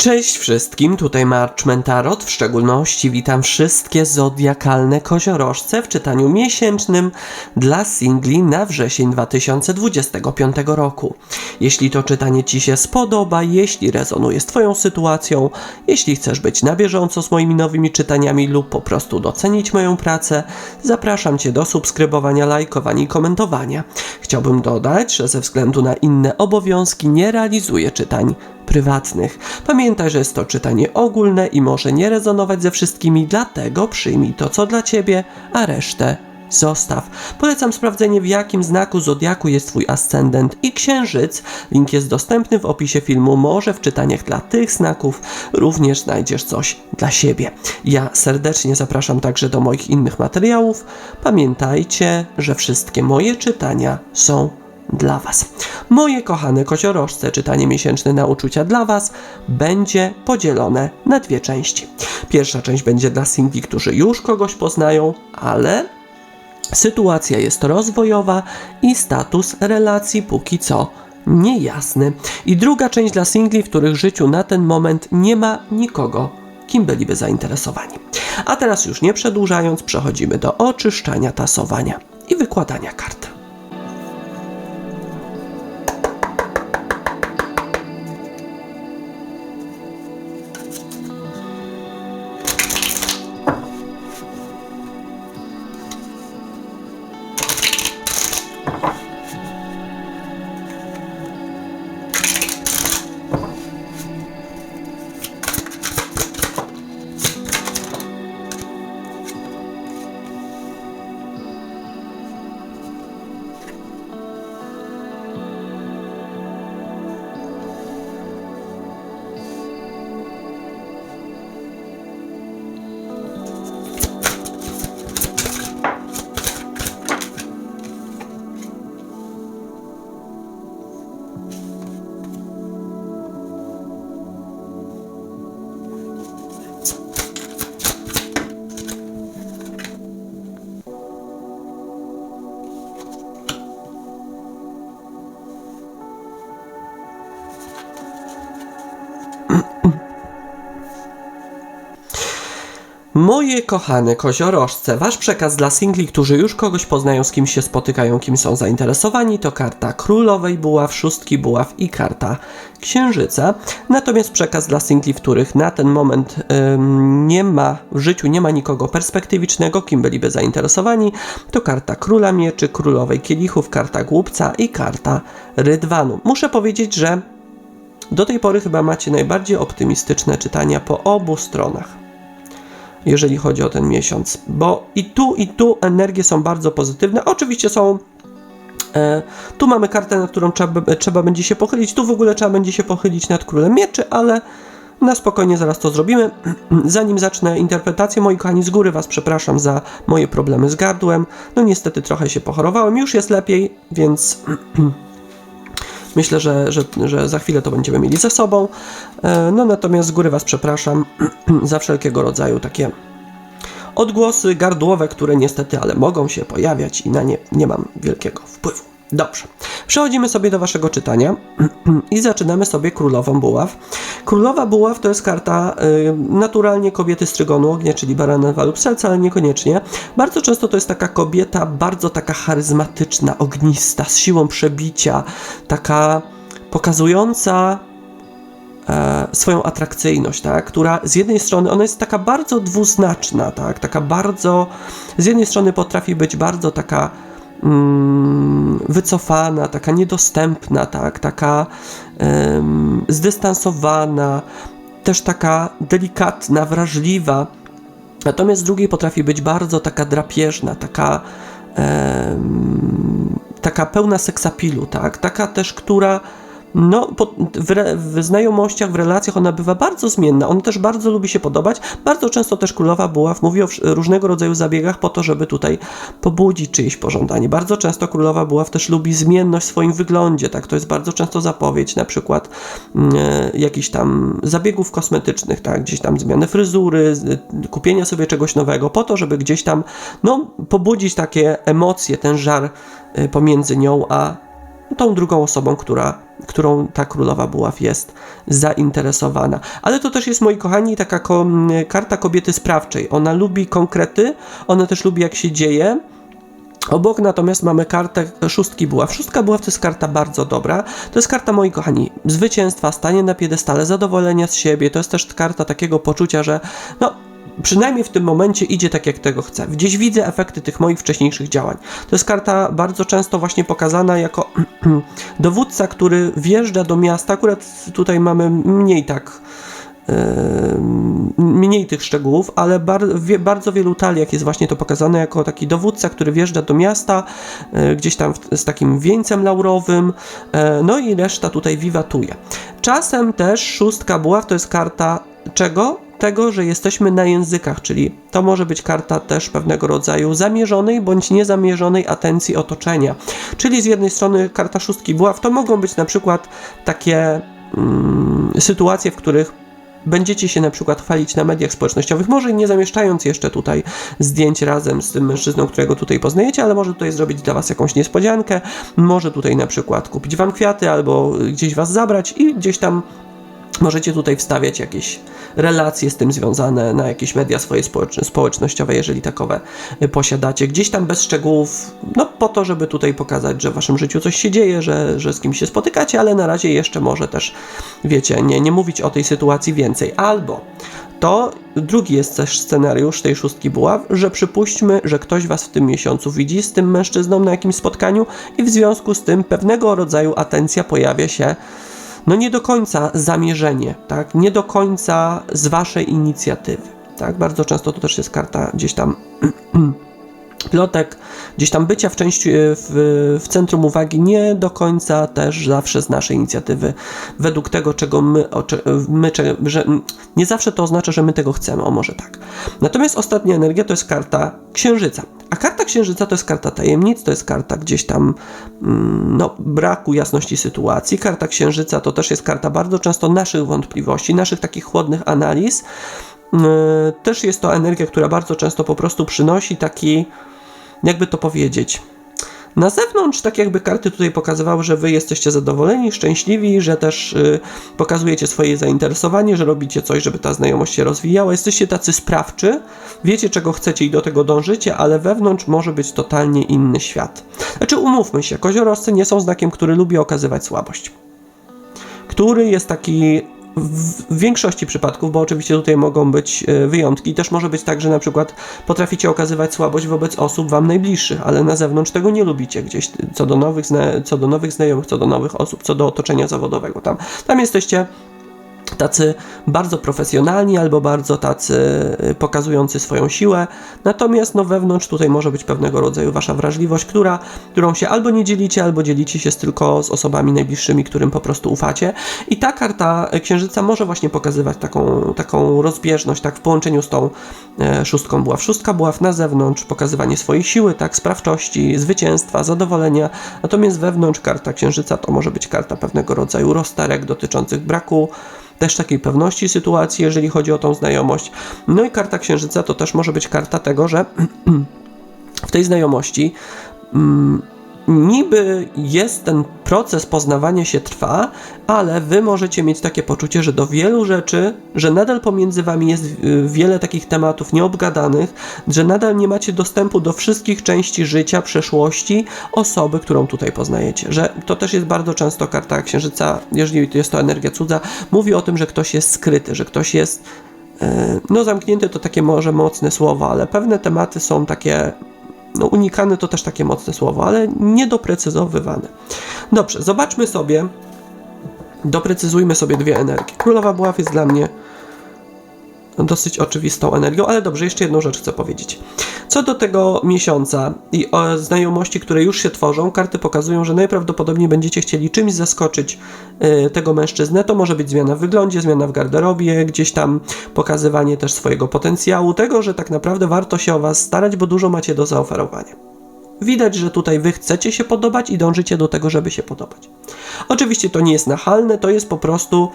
Cześć wszystkim, tutaj March Mentarot. W szczególności witam wszystkie zodiakalne koziorożce w czytaniu miesięcznym dla singli na wrzesień 2025 roku. Jeśli to czytanie Ci się spodoba, jeśli rezonuje z Twoją sytuacją, jeśli chcesz być na bieżąco z moimi nowymi czytaniami lub po prostu docenić moją pracę, zapraszam Cię do subskrybowania, lajkowania i komentowania. Chciałbym dodać, że ze względu na inne obowiązki nie realizuję czytań prywatnych. Pamiętaj, że jest to czytanie ogólne i może nie rezonować ze wszystkimi, dlatego przyjmij to, co dla ciebie, a resztę zostaw. Polecam sprawdzenie, w jakim znaku zodiaku jest Twój ascendent i księżyc. Link jest dostępny w opisie filmu. Może w czytaniach dla tych znaków również znajdziesz coś dla siebie. Ja serdecznie zapraszam także do moich innych materiałów. Pamiętajcie, że wszystkie moje czytania są dla Was. Moje kochane koziorożce, czytanie miesięczne na uczucia dla Was będzie podzielone na dwie części. Pierwsza część będzie dla singli, którzy już kogoś poznają, ale sytuacja jest rozwojowa i status relacji póki co niejasny. I druga część dla singli, w których życiu na ten moment nie ma nikogo, kim byliby zainteresowani. A teraz już nie przedłużając, przechodzimy do oczyszczania, tasowania i wykładania kart. Moje kochane koziorożce, wasz przekaz dla singli, którzy już kogoś poznają, z kim się spotykają, kim są zainteresowani, to karta królowej buław, szóstki buław i karta księżyca. Natomiast przekaz dla singli, w których na ten moment ym, nie ma w życiu, nie ma nikogo perspektywicznego, kim byliby zainteresowani, to karta króla mieczy, królowej kielichów, karta głupca i karta rydwanu. Muszę powiedzieć, że do tej pory chyba macie najbardziej optymistyczne czytania po obu stronach jeżeli chodzi o ten miesiąc, bo i tu, i tu energie są bardzo pozytywne. Oczywiście są. E, tu mamy kartę, nad którą trzeba, trzeba będzie się pochylić. Tu w ogóle trzeba będzie się pochylić nad królem mieczy, ale na spokojnie zaraz to zrobimy. Zanim zacznę interpretację, moi kochani, z góry Was przepraszam za moje problemy z gardłem. No niestety trochę się pochorowałem, już jest lepiej, więc myślę, że, że, że za chwilę to będziemy mieli ze sobą. E, no natomiast z góry Was przepraszam za wszelkiego rodzaju takie odgłosy gardłowe, które niestety, ale mogą się pojawiać i na nie nie mam wielkiego wpływu. Dobrze. Przechodzimy sobie do waszego czytania i zaczynamy sobie Królową Buław. Królowa Buław to jest karta y, naturalnie kobiety z trygonu ognia, czyli barana lub serca, ale niekoniecznie. Bardzo często to jest taka kobieta bardzo taka charyzmatyczna, ognista, z siłą przebicia, taka pokazująca e, swoją atrakcyjność, tak? która z jednej strony ona jest taka bardzo dwuznaczna, tak? taka bardzo, z jednej strony potrafi być bardzo taka wycofana, taka niedostępna, tak? taka um, zdystansowana, też taka delikatna, wrażliwa. Natomiast drugiej potrafi być bardzo taka drapieżna, taka, um, taka pełna seksapilu, tak? taka też, która no, po, w, re, w, znajomościach, w relacjach ona bywa bardzo zmienna. On też bardzo lubi się podobać. Bardzo często też królowa Buław mówi o różnego rodzaju zabiegach po to, żeby tutaj pobudzić czyjeś pożądanie. Bardzo często królowa Buław też lubi zmienność w swoim wyglądzie. Tak? To jest bardzo często zapowiedź na przykład e, jakichś tam zabiegów kosmetycznych, tak? gdzieś tam zmiany fryzury, kupienia sobie czegoś nowego po to, żeby gdzieś tam no, pobudzić takie emocje, ten żar e, pomiędzy nią a tą drugą osobą, która, którą ta królowa buław jest zainteresowana. Ale to też jest, moi kochani, taka ko- karta kobiety sprawczej. Ona lubi konkrety, ona też lubi jak się dzieje. Obok natomiast mamy kartę szóstki buław. Szóstka buław to jest karta bardzo dobra. To jest karta, moi kochani, zwycięstwa, stanie na piedestale, zadowolenia z siebie. To jest też karta takiego poczucia, że no, przynajmniej w tym momencie idzie tak, jak tego chcę. Gdzieś widzę efekty tych moich wcześniejszych działań. To jest karta bardzo często właśnie pokazana jako dowódca, który wjeżdża do miasta. Akurat tutaj mamy mniej tak mniej tych szczegółów, ale wie, bardzo wielu taliach jest właśnie to pokazane jako taki dowódca, który wjeżdża do miasta, e, gdzieś tam w, z takim wieńcem laurowym, e, no i reszta tutaj wiwatuje. Czasem też szóstka buław to jest karta czego? Tego, że jesteśmy na językach, czyli to może być karta też pewnego rodzaju zamierzonej bądź niezamierzonej atencji otoczenia. Czyli z jednej strony karta szóstki buław to mogą być na przykład takie mm, sytuacje, w których będziecie się na przykład chwalić na mediach społecznościowych, może nie zamieszczając jeszcze tutaj zdjęć razem z tym mężczyzną, którego tutaj poznajecie, ale może tutaj zrobić dla Was jakąś niespodziankę, może tutaj na przykład kupić Wam kwiaty albo gdzieś Was zabrać i gdzieś tam Możecie tutaj wstawiać jakieś relacje z tym związane na jakieś media swoje społecznościowe, jeżeli takowe posiadacie. Gdzieś tam bez szczegółów, no po to, żeby tutaj pokazać, że w waszym życiu coś się dzieje, że, że z kimś się spotykacie, ale na razie jeszcze może też, wiecie, nie, nie mówić o tej sytuacji więcej. Albo to drugi jest też scenariusz tej szóstki buław, że przypuśćmy, że ktoś was w tym miesiącu widzi z tym mężczyzną na jakimś spotkaniu i w związku z tym pewnego rodzaju atencja pojawia się no nie do końca zamierzenie, tak? Nie do końca z waszej inicjatywy, tak? Bardzo często to też jest karta gdzieś tam plotek, gdzieś tam bycia w części w, w centrum uwagi, nie do końca też zawsze z naszej inicjatywy, według tego, czego my, my że nie zawsze to oznacza, że my tego chcemy, o może tak. Natomiast ostatnia energia to jest karta księżyca. A karta księżyca to jest karta tajemnic, to jest karta gdzieś tam mm, no, braku jasności sytuacji. Karta księżyca to też jest karta bardzo często naszych wątpliwości, naszych takich chłodnych analiz. Yy, też jest to energia, która bardzo często po prostu przynosi taki, jakby to powiedzieć, na zewnątrz, tak jakby karty tutaj pokazywały, że wy jesteście zadowoleni, szczęśliwi, że też y, pokazujecie swoje zainteresowanie, że robicie coś, żeby ta znajomość się rozwijała. Jesteście tacy sprawczy, wiecie czego chcecie i do tego dążycie, ale wewnątrz może być totalnie inny świat. Znaczy, umówmy się, kozioroscy nie są znakiem, który lubi okazywać słabość. Który jest taki w większości przypadków, bo oczywiście tutaj mogą być e, wyjątki, też może być tak, że na przykład potraficie okazywać słabość wobec osób wam najbliższych, ale na zewnątrz tego nie lubicie gdzieś co do nowych, co do nowych znajomych, co do nowych osób, co do otoczenia zawodowego. Tam, tam jesteście tacy bardzo profesjonalni albo bardzo tacy y, pokazujący swoją siłę. Natomiast no, wewnątrz tutaj może być pewnego rodzaju wasza wrażliwość, która, którą się albo nie dzielicie, albo dzielicie się tylko z osobami najbliższymi, którym po prostu ufacie. I ta karta księżyca może właśnie pokazywać taką, taką rozbieżność, tak w połączeniu z tą e, szóstką buław. Szóstka buław na zewnątrz, pokazywanie swojej siły, tak, sprawczości, zwycięstwa, zadowolenia. Natomiast wewnątrz karta księżyca to może być karta pewnego rodzaju rozterek dotyczących braku też takiej pewności sytuacji, jeżeli chodzi o tą znajomość. No i karta księżyca to też może być karta tego, że w tej znajomości mm, niby jest ten proces poznawania się trwa, ale wy możecie mieć takie poczucie, że do wielu rzeczy, że nadal pomiędzy wami jest y, wiele takich tematów nieobgadanych, że nadal nie macie dostępu do wszystkich części życia, przeszłości osoby, którą tutaj poznajecie. Że to też jest bardzo często karta księżyca, jeżeli jest to energia cudza, mówi o tym, że ktoś jest skryty, że ktoś jest y, no zamknięty to takie może mocne słowo, ale pewne tematy są takie no unikane to też takie mocne słowo, ale niedoprecyzowywane. Dobrze, zobaczmy sobie, doprecyzujmy sobie dwie energie. Królowa buław jest dla mnie dosyć oczywistą energią, ale dobrze, jeszcze jedną rzecz chcę powiedzieć. Co do tego miesiąca i o znajomości, które już się tworzą, karty pokazują, że najprawdopodobniej będziecie chcieli czymś zaskoczyć y, tego mężczyznę. To może być zmiana w wyglądzie, zmiana w garderobie, gdzieś tam pokazywanie też swojego potencjału, tego, że tak naprawdę warto się o Was starać, bo dużo macie do zaoferowania. Widać, że tutaj wy chcecie się podobać i dążycie do tego, żeby się podobać. Oczywiście to nie jest nachalne, to jest po prostu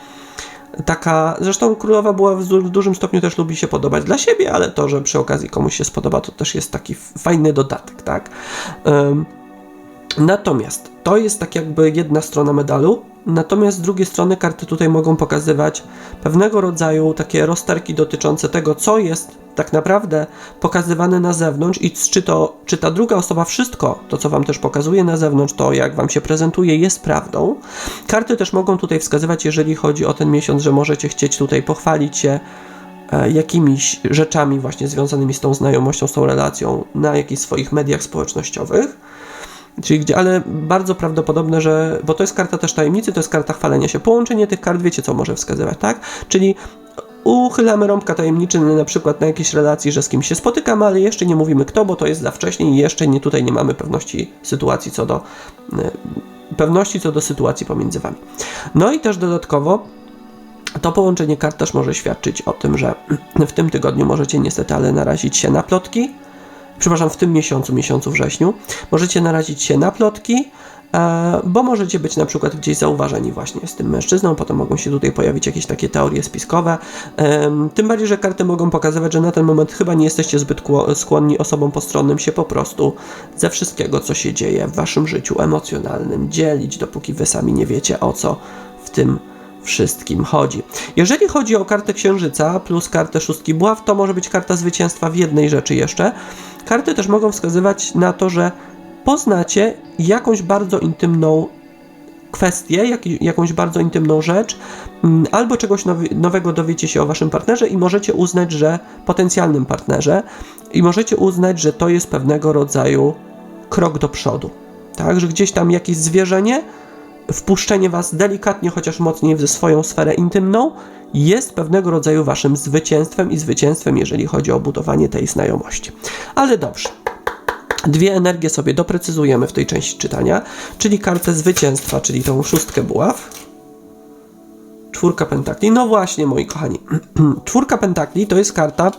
taka, zresztą królowa była w, dużym stopniu też lubi się podobać dla siebie, ale to, że przy okazji komuś się spodoba, to też jest taki fajny dodatek, tak? Natomiast to jest tak jakby jedna strona medalu, natomiast z drugiej strony karty tutaj mogą pokazywać pewnego rodzaju takie rozterki dotyczące tego, co jest tak naprawdę pokazywane na zewnątrz i czy, to, czy ta druga osoba wszystko, to co wam też pokazuje na zewnątrz, to jak wam się prezentuje, jest prawdą. Karty też mogą tutaj wskazywać, jeżeli chodzi o ten miesiąc, że możecie chcieć tutaj pochwalić się e, jakimiś rzeczami właśnie związanymi z tą znajomością, z tą relacją na jakichś swoich mediach społecznościowych. Czyli gdzie, ale bardzo prawdopodobne, że, bo to jest karta też tajemnicy, to jest karta chwalenia się. Połączenie tych kart, wiecie co może wskazywać, tak? Czyli uchylamy rąbka tajemniczy na przykład na jakiejś relacji, że z kimś się spotykamy, ale jeszcze nie mówimy kto, bo to jest za wcześnie i jeszcze nie, tutaj nie mamy pewności sytuacji co do y, pewności co do sytuacji pomiędzy wami. No i też dodatkowo to połączenie kart też może świadczyć o tym, że w tym tygodniu możecie niestety ale narazić się na plotki, przepraszam, w tym miesiącu, miesiącu wrześniu, możecie narazić się na plotki, e, bo możecie być na przykład gdzieś zauważeni właśnie z tym mężczyzną, potem mogą się tutaj pojawić jakieś takie teorie spiskowe. Tym bardziej, że karty mogą pokazywać, że na ten moment chyba nie jesteście zbyt kło- skłonni osobom postronnym się po prostu ze wszystkiego, co się dzieje w waszym życiu emocjonalnym, dzielić, dopóki wy sami nie wiecie o co w tym wszystkim chodzi. Jeżeli chodzi o kartę księżyca plus kartę szóstki buław, to może być karta zwycięstwa w jednej rzeczy jeszcze. Karty też mogą wskazywać na to, że poznacie jakąś bardzo intymną kwestię, jak, jakąś bardzo intymną rzecz, mm, albo czegoś nowi, nowego dowiecie się o waszym partnerze i możecie uznać, że potencjalnym partnerze, i możecie uznać, że to jest pewnego rodzaju krok do przodu. Tak, że gdzieś tam jakieś zwierzenie, wpuszczenie was delikatnie, chociaż mocniej w swoją sferę intymną, jest pewnego rodzaju waszym zwycięstwem i zwycięstwem, jeżeli chodzi o budowanie tej znajomości. Ale dobrze. Dwie energie sobie doprecyzujemy w tej części czytania, czyli kartę zwycięstwa, czyli tą szóstkę buław. Czwórka pentakli. No właśnie, moi kochani. Czwórka pentakli to jest karta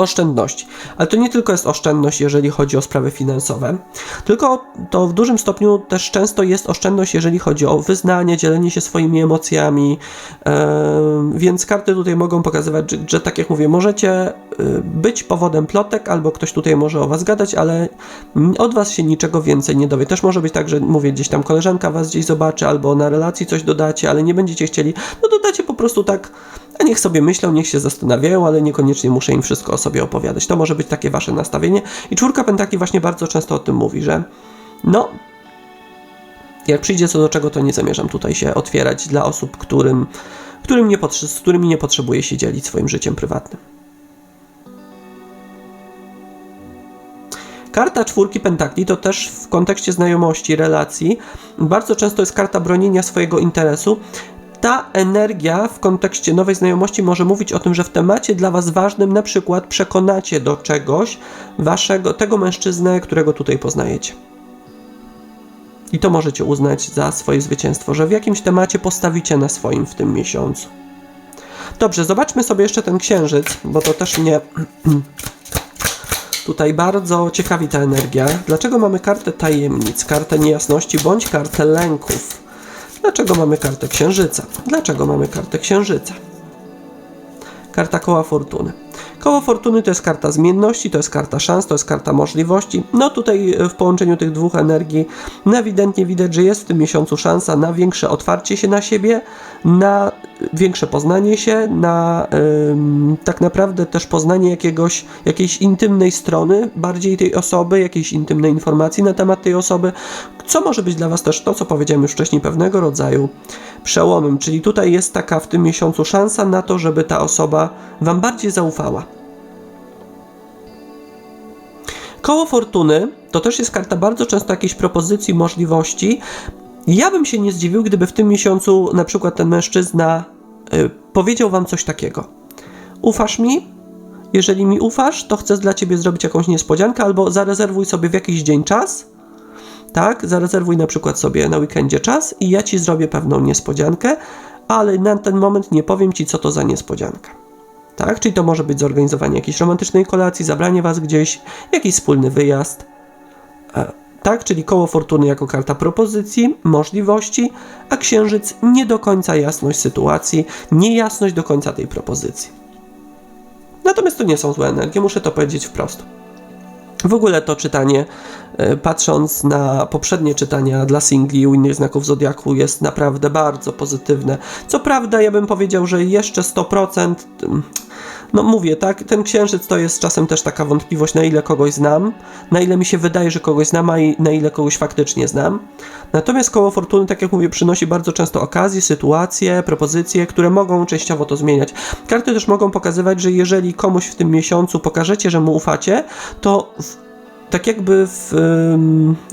oszczędności. Ale to nie tylko jest oszczędność, jeżeli chodzi o sprawy finansowe, tylko to w dużym stopniu też często jest oszczędność, jeżeli chodzi o wyznanie, dzielenie się swoimi emocjami. Em, Więc karty tutaj mogą pokazywać, że, tak jak mówię, możecie y, być powodem plotek, albo ktoś tutaj może o was gadać, ale od was się niczego więcej nie dowie. Też może być tak, że mówię, gdzieś tam koleżanka was gdzieś zobaczy, albo na relacji coś dodacie, ale nie będziecie chcieli, no dodacie po prostu tak a niech sobie myślą, niech się zastanawiają, ale niekoniecznie muszę im wszystko o sobie opowiadać. To może być takie wasze nastawienie. I czwórka pentakli właśnie bardzo często o tym mówi, że no, jak przyjdzie co do czego, to nie zamierzam tutaj się otwierać dla osób, którym, którym nie z którymi nie potrzebuję się dzielić swoim życiem prywatnym. Karta czwórki pentakli to też w kontekście znajomości, relacji, bardzo często jest karta bronienia swojego interesu, ta energia w kontekście nowej znajomości może mówić o tym, że w temacie dla Was ważnym na przykład przekonacie do czegoś waszego, tego mężczyznę, którego tutaj poznajecie. I to możecie uznać za swoje zwycięstwo, że w jakimś temacie postawicie na swoim w tym miesiącu. Dobrze, zobaczmy sobie jeszcze ten księżyc, bo to też mnie tutaj bardzo ciekawi ta energia. Dlaczego mamy kartę tajemnic, kartę niejasności bądź kartę lęków? Dlaczego mamy kartę księżyca? Dlaczego mamy kartę księżyca? Karta koła fortuny. Koło fortuny to jest karta zmienności, to jest karta szans, to jest karta możliwości. No tutaj e, w połączeniu tych dwóch energii no ewidentnie widać, że jest w tym miesiącu szansa na większe otwarcie się na siebie, na większe poznanie się, na ym, tak naprawdę też poznanie jakiegoś, jakiejś intymnej strony bardziej tej osoby, jakiejś intymnej informacji na temat tej osoby, co może być dla Was też to, co powiedziałem już wcześniej, pewnego rodzaju przełomem. Czyli tutaj jest taka w tym miesiącu szansa na to, żeby ta osoba Wam bardziej zaufała. Koło fortuny to też jest karta bardzo często jakiejś propozycji, możliwości. Ja bym się nie zdziwił, gdyby w tym miesiącu na przykład ten mężczyzna y, powiedział wam coś takiego. Ufasz mi? Jeżeli mi ufasz, to chcę dla ciebie zrobić jakąś niespodziankę, albo zarezerwuj sobie w jakiś dzień czas. Tak, zarezerwuj na przykład sobie na weekendzie czas i ja ci zrobię pewną niespodziankę, ale na ten moment nie powiem ci, co to za niespodzianka. Tak, czyli to może być zorganizowanie jakiejś romantycznej kolacji, zabranie was gdzieś, jakiś wspólny wyjazd. E, Tak, czyli koło fortuny jako karta propozycji, możliwości, a księżyc nie do końca jasność sytuacji, niejasność do końca tej propozycji. Natomiast to nie są złe energie, muszę to powiedzieć wprost. W ogóle to czytanie, e, patrząc na poprzednie czytania dla singli u innych znaków Zodiaku, jest naprawdę bardzo pozytywne. Co prawda, ja bym powiedział, że jeszcze 100%. No mówię, tak, ten księżyc to jest czasem też taka wątpliwość, na ile kogoś znam, na ile mi się wydaje, że kogoś znam, a na ile kogoś faktycznie znam. Natomiast koło fortuny, tak jak mówię, przynosi bardzo często okazje, sytuacje, propozycje, które mogą częściowo to zmieniać. Karty też mogą pokazywać, że jeżeli komuś w tym miesiącu pokażecie, że mu ufacie, to tak jakby w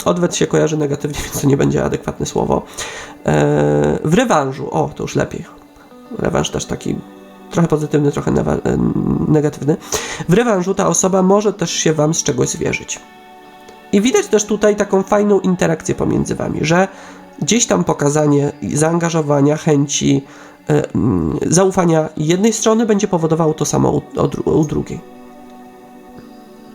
odwet się kojarzy negatywnie, więc to nie będzie adekwatne słowo. E, w rewanżu, o, to już lepiej. Rewanż też taki trochę pozytywny, trochę e, negatywny. W rewanżu ta osoba może też się wam z czegoś zwierzyć. I widać też tutaj taką fajną interakcję pomiędzy wami, że gdzieś tam pokazanie zaangażowania, chęci, e, mm, zaufania jednej strony będzie powodowało to samo u, drugiej.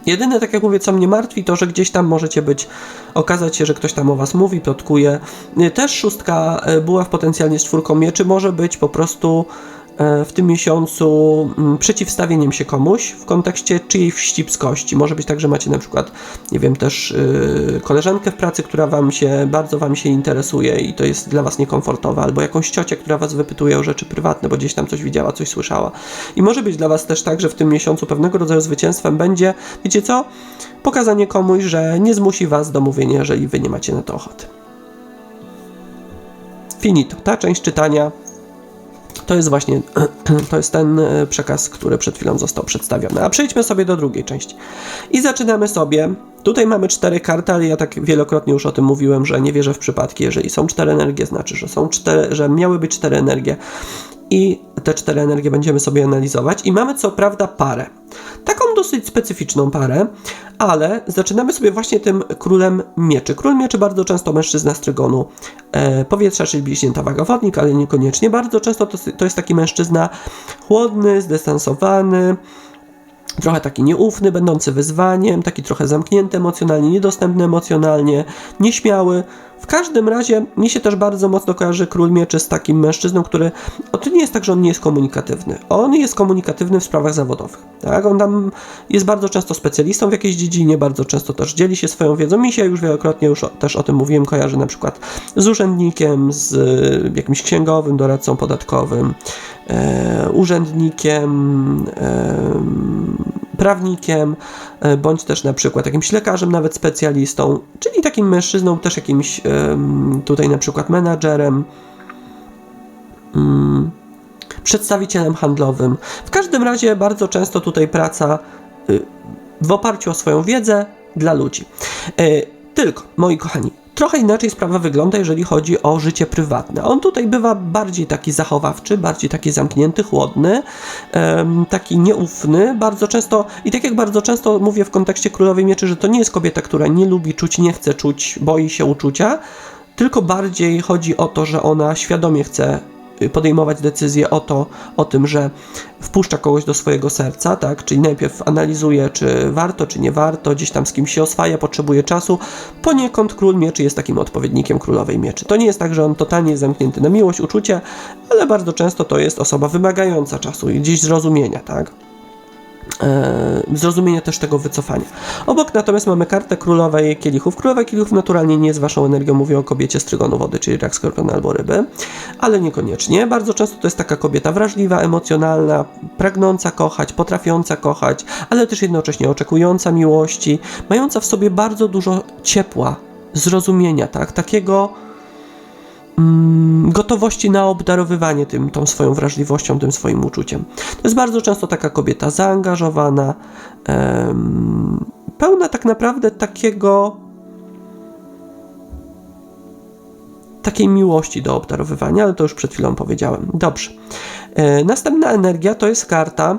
Jedyne, tak jak mówię, co mnie martwi, to, że gdzieś tam możecie być, okazać się, że ktoś tam o was mówi, plotkuje. Y, Też szóstka e, była w potencjalnie z czwórką mieczy, może być po prostu e, w tym miesiącu mm, przeciwstawieniem się komuś w kontekście czyjej wścibskości. Może być tak, że macie na przykład, nie wiem, też y, koleżankę w pracy, która wam się, bardzo wam się interesuje i to jest dla was niekomfortowe, albo jakąś ciocię, która was wypytuje o rzeczy prywatne, bo gdzieś tam coś widziała, coś słyszała. I może być dla was też tak, że w tym miesiącu pewnego rodzaju zwycięstwem będzie, wiecie co, pokazanie komuś, że nie zmusi was do mówienia, jeżeli wy nie macie na to ochoty. Finito. Ta część czytania to jest właśnie to jest ten e, przekaz, który przed chwilą został przedstawiony. A przejdźmy sobie do drugiej części. I zaczynamy sobie. Tutaj mamy cztery karty, ale ja tak wielokrotnie już o tym mówiłem, że nie wierzę w przypadki. Jeżeli są cztery energie, znaczy, że są cztery, że miały być cztery energie. I te cztery energie będziemy sobie analizować. I mamy co prawda parę. Taką dosyć specyficzną parę, ale zaczynamy sobie właśnie tym królem mieczy. Król mieczy bardzo często mężczyzna z trygonu e, powietrza, czyli bliźnięta waga wodnik, ale niekoniecznie. Bardzo często to, to jest taki mężczyzna chłodny, zdystansowany, trochę taki nieufny, będący wyzwaniem, taki trochę zamknięty emocjonalnie, niedostępny emocjonalnie, nieśmiały. W każdym razie mi się też bardzo mocno kojarzy król mieczy z takim mężczyzną, który. O, to nie jest tak, że on nie jest komunikatywny. On jest komunikatywny w sprawach zawodowych. Tak? On tam jest bardzo często specjalistą w jakiejś dziedzinie, bardzo często też dzieli się swoją wiedzą. Mi się już wielokrotnie już o, też o tym mówiłem, kojarzy na przykład z urzędnikiem, z y, jakimś księgowym, doradcą podatkowym, e, urzędnikiem, e, prawnikiem, e, bądź też na przykład jakimś lekarzem, nawet specjalistą, czyli takim mężczyzną, też jakimś tutaj na przykład menadżerem, mm, przedstawicielem handlowym. W każdym razie bardzo często tutaj praca y, w oparciu o swoją wiedzę dla ludzi. Y, Tylko, moi kochani, trochę inaczej sprawa wygląda, jeżeli chodzi o życie prywatne. On tutaj bywa bardziej taki zachowawczy, bardziej taki zamknięty, chłodny, taki nieufny, bardzo często, i tak jak bardzo często mówię w kontekście Królowej Mieczy, że to nie jest kobieta, która nie lubi czuć, nie chce czuć, boi się uczucia, tylko bardziej chodzi o to, że ona świadomie chce podejmować decyzje o to, o tym, że wpuszcza kogoś do swojego serca, tak? Czyli najpierw analizuje, czy warto, czy nie warto, gdzieś tam z kimś się oswaja, potrzebuje czasu. Poniekąd król mieczy jest takim odpowiednikiem królowej mieczy. To nie jest tak, że on totalnie jest zamknięty na miłość, uczucie, ale bardzo często to jest osoba wymagająca czasu i gdzieś zrozumienia, tak? E, zrozumienia też tego wycofania. Obok natomiast mamy kartę królowej kielichów. Królowa kielichów naturalnie nie jest waszą energią, mówię o kobiecie z trygonu wody, czyli rak, skorpion albo ryby, ale niekoniecznie. Bardzo często to jest taka kobieta wrażliwa, emocjonalna, pragnąca kochać, potrafiąca kochać, ale też jednocześnie oczekująca miłości, mająca w sobie bardzo dużo ciepła, zrozumienia, tak, takiego gotowości na obdarowywanie tym, tą swoją wrażliwością, tym swoim uczuciem. To jest bardzo często taka kobieta zaangażowana, pełna tak naprawdę takiego takiej miłości do obdarowywania, ale to już przed chwilą powiedziałem. Dobrze. E, następna energia to jest karta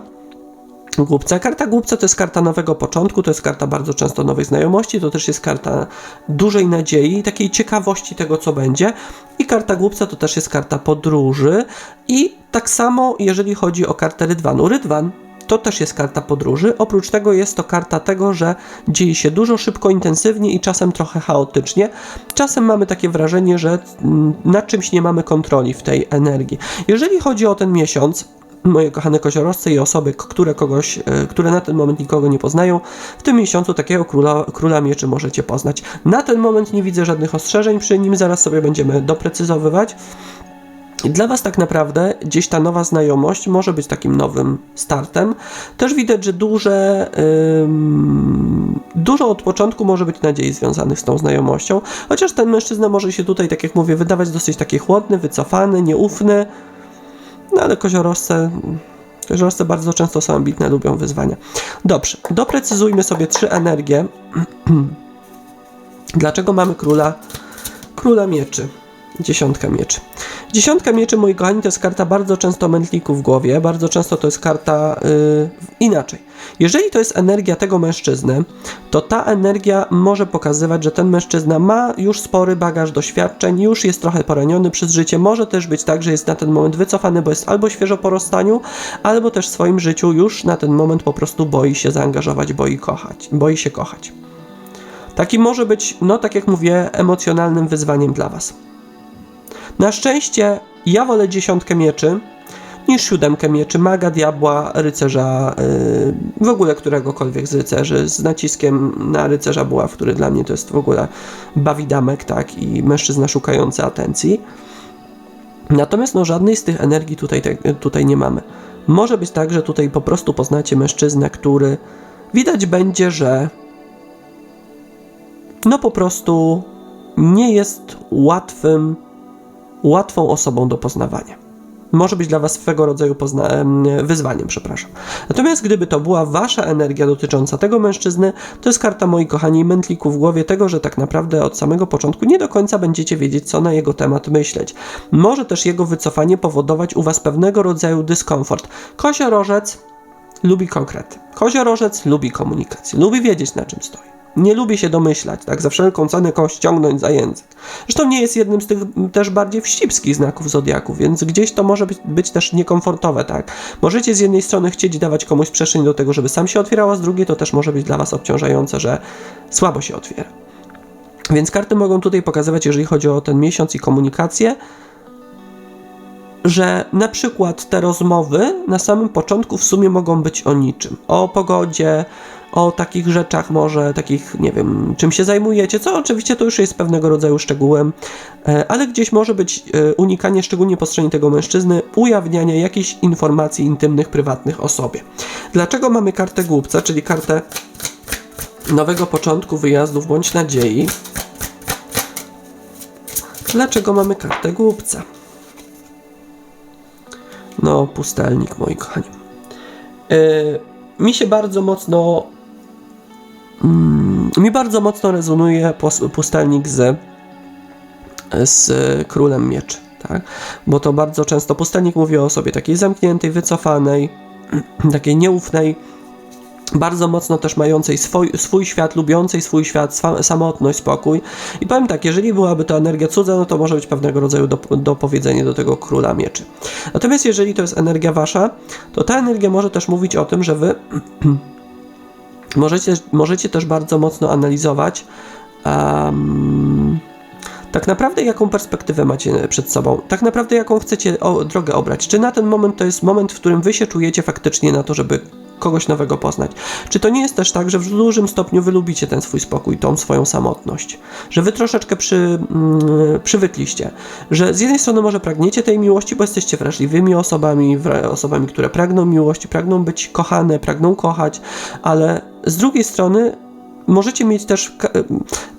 głupca. Karta głupca to jest karta nowego początku, to jest karta bardzo często nowej znajomości, to też jest karta dużej nadziei, takiej ciekawości tego, co będzie. I karta głupca to też jest karta podróży. I tak samo, jeżeli chodzi o kartę Rydwanu. Rydwan to też jest karta podróży. Oprócz tego jest to karta tego, że dzieje się dużo, szybko, intensywnie i czasem trochę chaotycznie. Czasem mamy takie wrażenie, że mm, nad czymś nie mamy kontroli w tej energii. Jeżeli chodzi o ten miesiąc, moje kochane koziorożce i osoby, które kogoś, e, które na ten moment nikogo nie poznają, w tym miesiącu takiego króla, króla mieczy możecie poznać. Na ten moment nie widzę żadnych ostrzeżeń przy nim, zaraz sobie będziemy doprecyzowywać. Dla Was tak naprawdę gdzieś ta nowa znajomość może być takim nowym startem. Też widać, że duże, dużo od początku może być nadziei związanych z tą znajomością, chociaż ten mężczyzna może się tutaj, tak jak mówię, wydawać dosyć taki chłodny, wycofany, nieufny, no ale koziorożce, koziorożce bardzo często są ambitne, lubią wyzwania. Dobrze, doprecyzujmy sobie trzy energie. Dlaczego mamy króla, króla mieczy? Dziesiątka mieczy. Dziesiątka mieczy, moi kochani, to jest karta bardzo często mętliku w głowie, bardzo często to jest karta yy, inaczej. Jeżeli to jest energia tego mężczyzny, to ta energia może pokazywać, że ten mężczyzna ma już spory bagaż doświadczeń, już jest trochę poraniony przez życie. Może też być tak, że jest na ten moment wycofany, bo jest albo świeżo po rozstaniu, albo też w swoim życiu już na ten moment po prostu boi się zaangażować, boi kochać, boi się kochać. Taki może być, no tak jak mówię, emocjonalnym wyzwaniem dla Was. Na szczęście ja wolę dziesiątkę mieczy niż siódemkę mieczy, maga, diabła, rycerza, yy, w ogóle któregokolwiek z rycerzy, z naciskiem na rycerza buław, który dla mnie to jest w ogóle bawidamek, tak, i mężczyzna szukający atencji. Natomiast no żadnej z tych energii tutaj, te, tutaj nie mamy. Może być tak, że tutaj po prostu poznacie mężczyznę, który widać będzie, że no po prostu nie jest łatwym łatwą osobą do poznawania. Może być dla Was swego rodzaju wyzwaniem, przepraszam. Natomiast gdyby to była Wasza energia dotycząca tego mężczyzny, to jest karta, moi kochani, mętliku w głowie tego, że tak naprawdę od samego początku nie do końca będziecie wiedzieć, co na jego temat myśleć. Może też jego wycofanie powodować u Was pewnego rodzaju dyskomfort. Koziorożec lubi konkrety. Koziorożec lubi komunikację, lubi wiedzieć, na czym stoi nie lubię się domyślać, tak, za wszelką cenę kogoś ściągnąć za język. Zresztą nie jest jednym z tych też bardziej wścibskich znaków zodiaku, więc gdzieś to może być, być też niekomfortowe, tak. Możecie z jednej strony chcieć dawać komuś przestrzeń do tego, żeby sam się otwierał, a z drugiej to też może być dla Was obciążające, że słabo się otwiera. Więc karty mogą tutaj pokazywać, jeżeli chodzi o ten miesiąc i komunikację, że na przykład te rozmowy na samym początku w sumie mogą być o niczym. O pogodzie, o takich rzeczach może, takich, nie wiem, czym się zajmujecie, co oczywiście to już jest pewnego rodzaju szczegółem, e, ale gdzieś może być e, unikanie, szczególnie po stronie tego mężczyzny, ujawniania jakichś informacji intymnych, prywatnych o sobie. Dlaczego mamy kartę głupca, czyli kartę nowego początku, wyjazdów bądź nadziei? Dlaczego mamy kartę głupca? No, pustelnik, moi kochani. Yy, mi się bardzo mocno. Mm, mi bardzo mocno rezonuje pustelnik z, z królem mieczy, tak? Bo to bardzo często pustelnik mówi o sobie takiej zamkniętej, wycofanej, takiej nieufnej, bardzo mocno też mającej swój, swój świat, lubiącej swój świat, samotność, spokój. I powiem tak, jeżeli byłaby to energia cudza, no to może być pewnego rodzaju do, dopowiedzenie do tego króla mieczy. Natomiast jeżeli to jest energia wasza, to ta energia może też mówić o tym, że wy możecie, możecie też bardzo mocno analizować um, tak naprawdę jaką perspektywę macie przed sobą, tak naprawdę jaką chcecie o, drogę obrać. Czy na ten moment to jest moment, w którym wy się czujecie faktycznie na to, żeby kogoś nowego poznać. Czy to nie jest też tak, że w dużym stopniu wy lubicie ten swój spokój, tą swoją samotność? Że wy troszeczkę przy, mm, przywykliście, że z jednej strony może pragniecie tej miłości, bo jesteście wrażliwymi osobami, osobami, które pragną miłości, pragną być kochane, pragną kochać, ale z drugiej strony możecie mieć też. ka-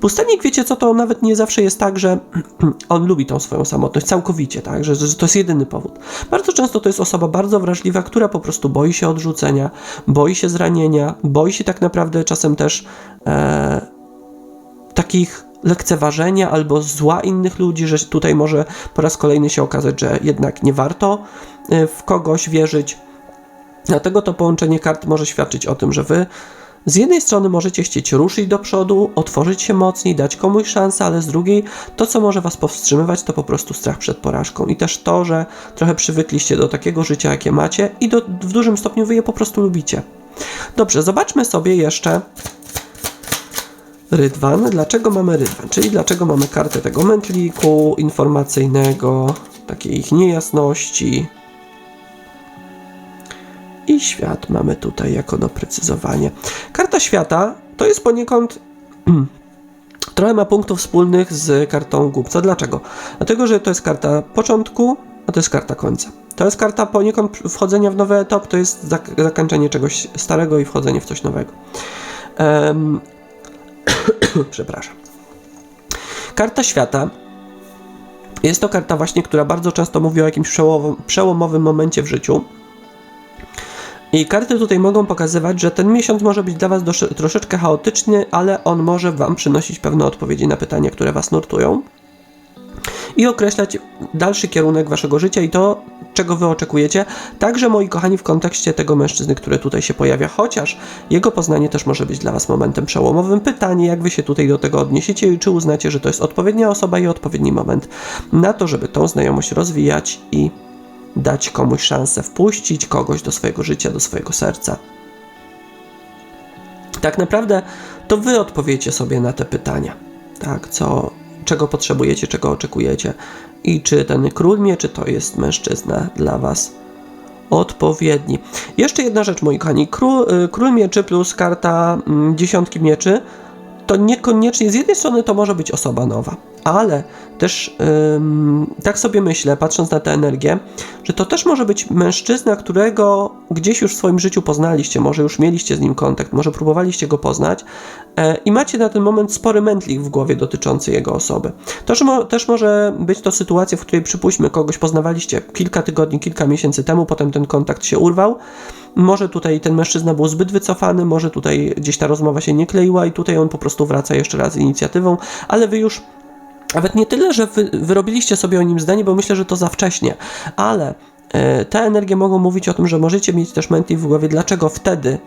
Pustelnik, wiecie co, to nawet nie zawsze jest tak, że on lubi tą swoją samotność całkowicie, tak, że, że to jest jedyny powód. Bardzo często to jest osoba bardzo wrażliwa, która po prostu boi się odrzucenia, boi się zranienia, boi się tak naprawdę czasem też e, takich lekceważenia albo zła innych ludzi, że tutaj może po raz kolejny się okazać, że jednak nie warto e, w kogoś wierzyć. Dlatego to połączenie kart może świadczyć o tym, że wy z jednej strony możecie chcieć ruszyć do przodu, otworzyć się mocniej, dać komuś szansę, ale z drugiej to, co może was powstrzymywać, to po prostu strach przed porażką i też to, że trochę przywykliście do takiego życia, jakie macie i do, w dużym stopniu wy je po prostu lubicie. Dobrze, zobaczmy sobie jeszcze Rydwan. Dlaczego mamy Rydwan? Czyli dlaczego mamy kartę tego mętliku informacyjnego, takiej ich niejasności. I świat mamy tutaj jako doprecyzowanie. Karta świata to jest poniekąd trochę ma punktów wspólnych z kartą głupca. Dlaczego? Dlatego, że to jest karta początku, a to jest karta końca. To jest karta poniekąd wchodzenia w nowy etap, to jest zak- zakończenie czegoś starego i wchodzenie w coś nowego. Em, Przepraszam. Karta świata jest to karta właśnie, która bardzo często mówi o jakimś przełomowym momencie w życiu. I karty tutaj mogą pokazywać, że ten miesiąc może być dla Was troszeczkę chaotyczny, ale on może Wam przynosić pewne odpowiedzi na pytania, które Was nurtują i określać dalszy kierunek Waszego życia i to, czego Wy oczekujecie. Także, moi kochani, w kontekście tego mężczyzny, który tutaj się pojawia, chociaż jego poznanie też może być dla Was momentem przełomowym. Pytanie, jak Wy się tutaj do tego odniesiecie i czy uznacie, że to jest odpowiednia osoba i odpowiedni moment na to, żeby tą znajomość rozwijać i dać komuś szansę wpuścić kogoś do swojego życia, do swojego serca. Tak naprawdę to wy odpowiecie sobie na te pytania. Tak, co, czego potrzebujecie, czego oczekujecie i czy ten król mieczy to jest mężczyzna dla was odpowiedni. Jeszcze jedna rzecz, moi kochani. Król, y, król mieczy plus karta mm, dziesiątki mieczy to niekoniecznie, z jednej strony to może być osoba nowa, ale też ym, tak sobie myślę, patrząc na tę energię, że to też może być mężczyzna, którego gdzieś już w swoim życiu poznaliście, może już mieliście z nim kontakt, może próbowaliście go poznać e, i macie na ten moment spory mętlik w głowie dotyczący jego osoby. Też, mo, też może być to sytuacja, w której przypuśćmy, kogoś poznawaliście kilka tygodni, kilka miesięcy temu, potem ten kontakt się urwał, może tutaj ten mężczyzna był zbyt wycofany, może tutaj gdzieś ta rozmowa się nie kleiła i tutaj on po prostu wraca jeszcze raz z inicjatywą, ale wy już nawet nie tyle, że wy, wyrobiliście sobie o nim zdanie, bo myślę, że to za wcześnie, ale e, te energie mogą mówić o tym, że możecie mieć też mętli w głowie, dlaczego wtedy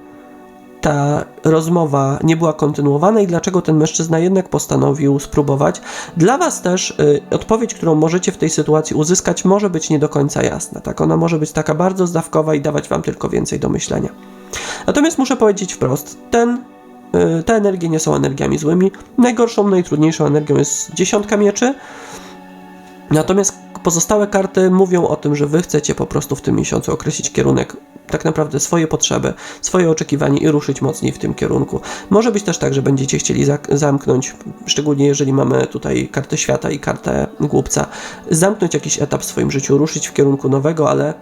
ta rozmowa nie była kontynuowana i dlaczego ten mężczyzna jednak postanowił spróbować. Dla Was też y, odpowiedź, którą możecie w tej sytuacji uzyskać, może być nie do końca jasna. Tak, ona może być taka bardzo zdawkowa i dawać Wam tylko więcej do myślenia. Natomiast muszę powiedzieć wprost, ten, y, te energie nie są energiami złymi. Najgorszą, najtrudniejszą energią jest dziesiątka mieczy. Natomiast pozostałe karty mówią o tym, że wy chcecie po prostu w tym miesiącu określić kierunek, tak naprawdę swoje potrzeby, swoje oczekiwania i ruszyć mocniej w tym kierunku. Może być też tak, że będziecie chcieli zamknąć, szczególnie jeżeli mamy tutaj kartę świata i kartę głupca, zamknąć jakiś etap w swoim życiu, ruszyć w kierunku nowego, ale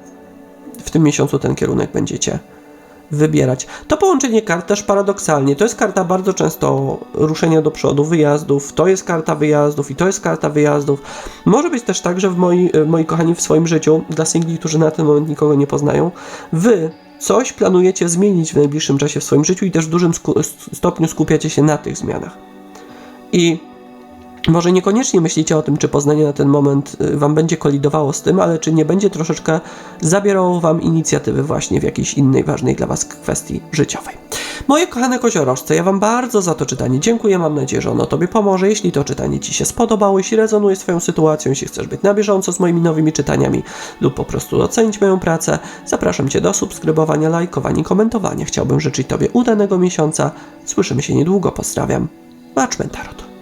w tym miesiącu ten kierunek będziecie wybierać. To połączenie kart też paradoksalnie. To jest karta bardzo często ruszenia do przodu, wyjazdów. To jest karta wyjazdów i to jest karta wyjazdów. Może być też tak, że w moi, moi kochani w swoim życiu, dla singli, którzy na ten moment nikogo nie poznają, wy coś planujecie zmienić w najbliższym czasie w swoim życiu i też w dużym sku- stopniu skupiacie się na tych zmianach. I może niekoniecznie myślicie o tym, czy poznanie na ten moment y, Wam będzie kolidowało z tym, ale czy nie będzie troszeczkę zabierało Wam inicjatywy właśnie w jakiejś innej ważnej dla Was kwestii życiowej. Moje kochane koziorożce, ja Wam bardzo za to czytanie dziękuję. Mam nadzieję, że ono Tobie pomoże. Jeśli to czytanie Ci się spodobało, jeśli rezonuje z Twoją sytuacją, jeśli chcesz być na bieżąco z moimi nowymi czytaniami lub po prostu docenić moją pracę, zapraszam Cię do subskrybowania, lajkowania i komentowania. Chciałbym życzyć Tobie udanego miesiąca. Słyszymy się niedługo. Pozdrawiam. Marczmen Tarot.